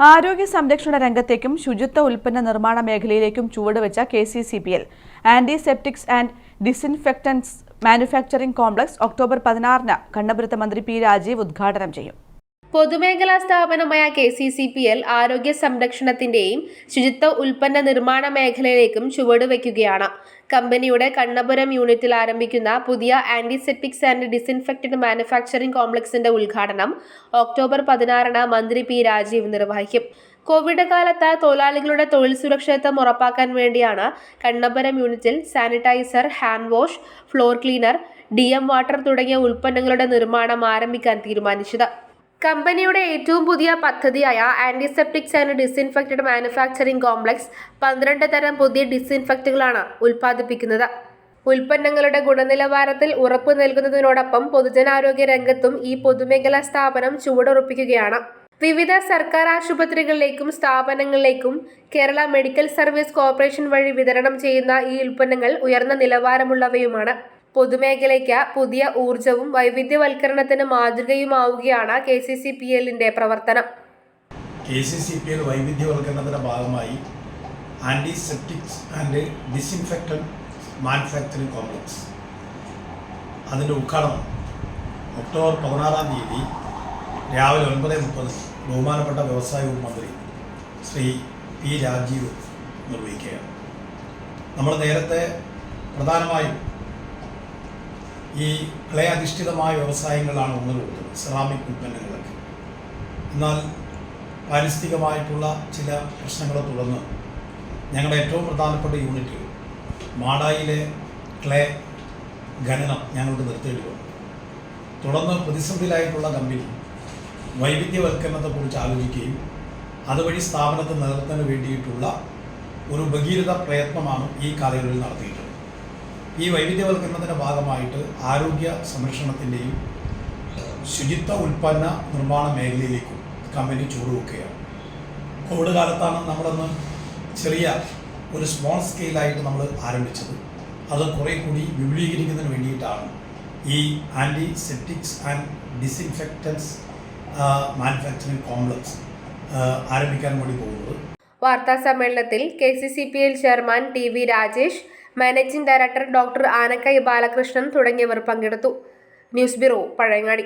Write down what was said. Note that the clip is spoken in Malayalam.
ആരോഗ്യ സംരക്ഷണ രംഗത്തേക്കും ശുചിത്വ ഉൽപ്പന്ന നിർമ്മാണ മേഖലയിലേക്കും ചുവടുവെച്ച K C C P L. Antiseptics and disinfectants manufacturing complex October പതിനാറിന് കണ്ണപുരത്ത് മന്ത്രി പി രാജീവ് ഉദ്ഘാടനം ചെയ്യും. പൊതുമേഖലാ സ്ഥാപനമായ K C C P L ആരോഗ്യ സംരക്ഷണത്തിന്റെയും ശുചിത്വ ഉൽപ്പന്ന നിർമ്മാണ മേഖലയിലേക്കും ചുവടുവെക്കുകയാണ് കമ്പനിയുടെ കണ്ണപുരം യൂണിറ്റിൽ ആരംഭിക്കുന്ന പുതിയ ആന്റിസെപ്റ്റിക്സ് ആൻഡ് ഡിസിൻഫെക്റ്റഡ് മാനുഫാക്ചറിംഗ് കോംപ്ലക്സിന്റെ ഉദ്ഘാടനം ഒക്ടോബർ പതിനാറിന് മന്ത്രി പി രാജീവ് നിർവഹിക്കും. കോവിഡ് കാലത്ത് തൊഴിലാളികളുടെ തൊഴിൽ സുരക്ഷിതത്വം ഉറപ്പാക്കാൻ വേണ്ടിയാണ് കണ്ണപുരം യൂണിറ്റിൽ sanitiser hand wash floor cleaner D M water തുടങ്ങിയ ഉൽപ്പന്നങ്ങളുടെ നിർമ്മാണം ആരംഭിക്കാൻ തീരുമാനിച്ചത്. കമ്പനിയുടെ ഏറ്റവും പുതിയ പദ്ധതിയായ antiseptics and disinfected manufacturing complex പന്ത്രണ്ട് തരം പുതിയ ഡിസിൻഫെക്റ്റുകളാണ് ഉൽപ്പാദിപ്പിക്കുന്നത്. ഉൽപ്പന്നങ്ങളുടെ ഗുണനിലവാരത്തിൽ ഉറപ്പു നൽകുന്നതിനോടൊപ്പം പൊതുജനാരോഗ്യ രംഗത്തും ഈ പൊതുമേഖലാ സ്ഥാപനം ചുവടുറപ്പിക്കുകയാണ്. വിവിധ സർക്കാർ ആശുപത്രികളിലേക്കും സ്ഥാപനങ്ങളിലേക്കും കേരള മെഡിക്കൽ സർവീസ് കോർപ്പറേഷൻ വഴി വിതരണം ചെയ്യുന്ന ഈ ഉൽപ്പന്നങ്ങൾ ഉയർന്ന നിലവാരമുള്ളവയുമാണ്. പൊതുമേഖലയ്ക്ക് പുതിയ ഊർജവും വൈവിധ്യവൽക്കരണത്തിന് മാതൃകയുമാവുകയാണ് കെ സി സി പി എല്ലിന്റെ പ്രവർത്തനം. K C C P L വൈവിധ്യവൽക്കരണത്തിന്റെ ഭാഗമായി antiseptics and disinfectant manufacturing complex. അതിന്റെ ഉദ്ഘാടനം ഒക്ടോബർ പതിനാറാം തീയതി രാവിലെ ഒൻപത് മുപ്പത് ബഹുമാനപ്പെട്ട വ്യവസായ മന്ത്രി ശ്രീ പി രാജീവ് നിർവഹിക്കുകയാണ്. നമ്മൾ നേരത്തെ പ്രധാനമായും ഈ ക്ലേ അധിഷ്ഠിതമായ വ്യവസായങ്ങളാണ് ഊന്നൽ കൊടുത്തത് സെറാമിക് ഉൽപ്പന്നങ്ങളൊക്കെ. എന്നാൽ പാരിസ്ഥിതികമായിട്ടുള്ള ചില പ്രശ്നങ്ങളെ തുടർന്ന് ഞങ്ങളുടെ ഏറ്റവും പ്രധാനപ്പെട്ട യൂണിറ്റ് മാടായിലെ ക്ലേ ഖനനം ഞങ്ങൾക്ക് നിർത്തേണ്ടി വന്നു തുടർന്ന് പ്രതിസന്ധിയിലായിട്ടുള്ള കമ്പനി വൈവിധ്യവൽക്കരണത്തെക്കുറിച്ച് ആലോചിക്കുകയും അതുവഴി സ്ഥാപനത്തെ നിലനിർത്തുന്നതിന് വേണ്ടിയിട്ടുള്ള ഒരു ഭഗീരഥ പ്രയത്നമാണ് ഈ കാലയളവിൽ നടത്തിയിട്ടുള്ളത്. ഈ വൈവിധ്യവൽക്കരണത്തിന്റെ ഭാഗമായിട്ട് ആരോഗ്യ സംരക്ഷണത്തിന്റെയും ശുചിത്വ ഉൽപ്പന്ന നിർമ്മാണ മേഖലയിലേക്കും കമ്പനി ചൂടുവെക്കുകയാണ് കോവിഡ് കാലത്താണ് നമ്മളൊന്ന് ചെറിയ ഒരു സ്മോൾ സ്കെയിലായിട്ട് നമ്മൾ ആരംഭിച്ചത്. അത് കുറേ കൂടി വിപുലീകരിക്കുന്നതിന് വേണ്ടിയിട്ടാണ്. ഈ antiseptics and disinfectants manufacturing complex ആരംഭിക്കാൻ വേണ്ടി പോകുന്നത്. വാർത്താ സമ്മേളനത്തിൽ K C C P L chairman T V Rajesh managing director doctor Anakkai Balakrishnan തുടങ്ങിയവർ പങ്കെടുത്തു. News bureau Pazhayangadi.